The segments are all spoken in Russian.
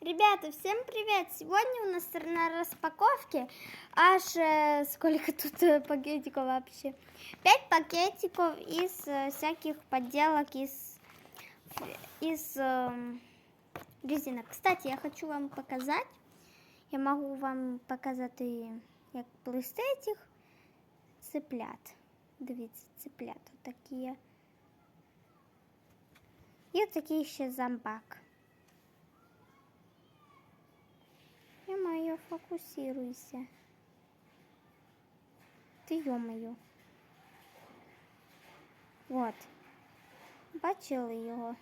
Ребята, всем привет! Сегодня у нас на распаковке аж э, сколько тут э, пакетиков вообще? Пять пакетиков из э, всяких подделок из из э, резинок. Кстати, я хочу вам показать. Я могу вам показати, як плести цих цыплят. Дивіться, цыплят такі. І такий ще зомбак. Ё-моё, фокусируйся. Ти ё-моё. Вот. Бачили його.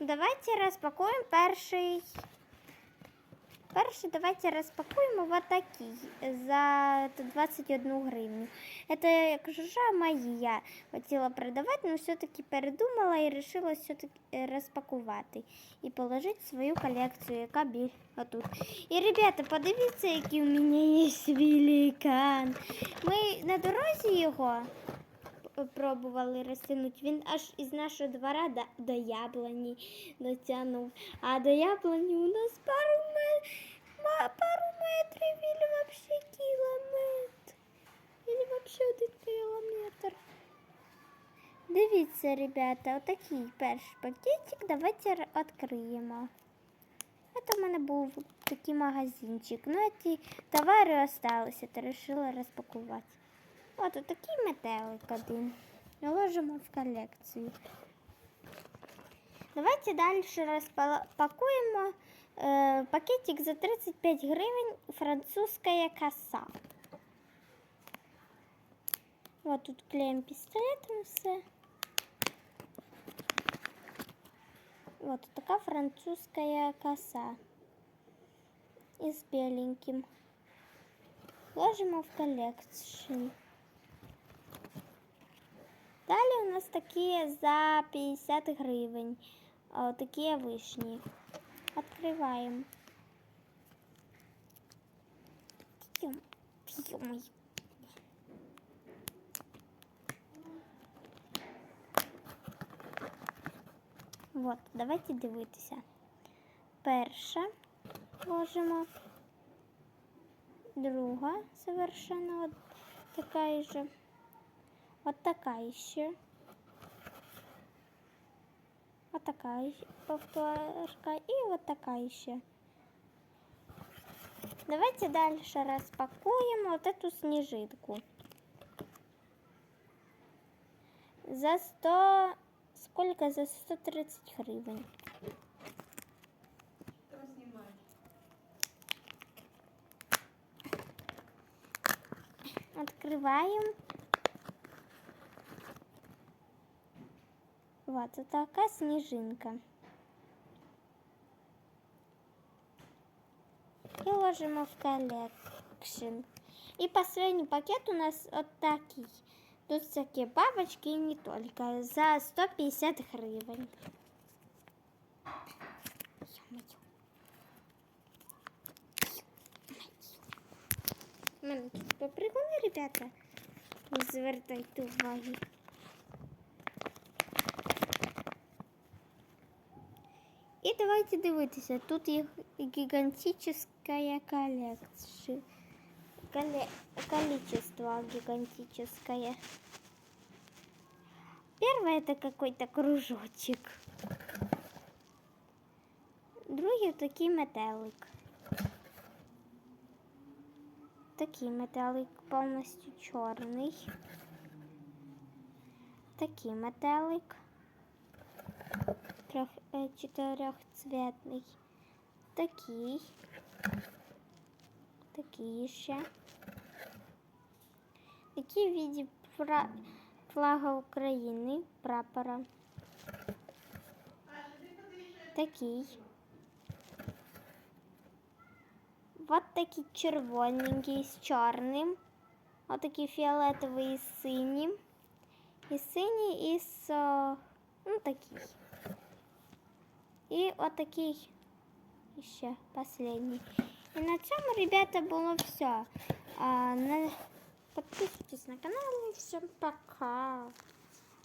Давайте розпакуємо перший. Перший давайте розпакуємо вот такий за 21 гривню. Это, як жужа, моя. Хотіла продавати, но все-таки передумала і вирішила все-таки розпакувати і положити свою колекцію, яка біль отут. І, ребята, подивіться, який у мене є великан. Ми на дорозі його пробували розтягнути. Він аж із нашого двора до, до яблуні дотягнув. А до яблуні у нас пару. Пару метрів или вообще кілометр. Или вообще один кілометр. Дивіться, ребята, отакий перший пакетик. Давайте відкриємо. Это у мене був такий магазинчик. Ну, ці товари осталися, то вирішила розпакувати. От такий метелик один. Ложимо в колекцію. Давайте далі розпакуємо пакетик за 35 гривень французская коса. Вот тут клеим пистолетом все. Вот такая французская коса. И с беленьким. Ложимо в коллекцию. Далі у нас такі за 50 гривень. О, такі вишні. Открываем. Ё-моё. Вот, давайте дивитися. Перша ложимо, друга совершенно от така же. Вот такая еще. Вот такая повторка. И вот такая еще. Давайте дальше распакуем вот эту снежинку. За 100... Сколько? За 130 гривен. Открываем. Вот это такая снежинка. И ложим в коллекшн. И последний пакет у нас вот такой. Тут всякие бабочки и не только. За 150 гривен. Тут попригони, ребята. Не звертайте уваги. І давайте дивитися. Тут є гигантическая коллекция. Коле... Количество гигантическое. Первое это какой-то кружочек. Другий такий метелик. Такий метелик повністю чорний. Такий метелик. Чотирьохцветний. Такий. Такий ще. Такий в виді флага України, прапора. Такий. Вот такий червоненький з чорним. Вот такий фіолетовий з синім. І синій із, ну, такий. И вот такий еще последний. И на цьому, ребята, было все. А. Подписывайтесь на канал всем пока.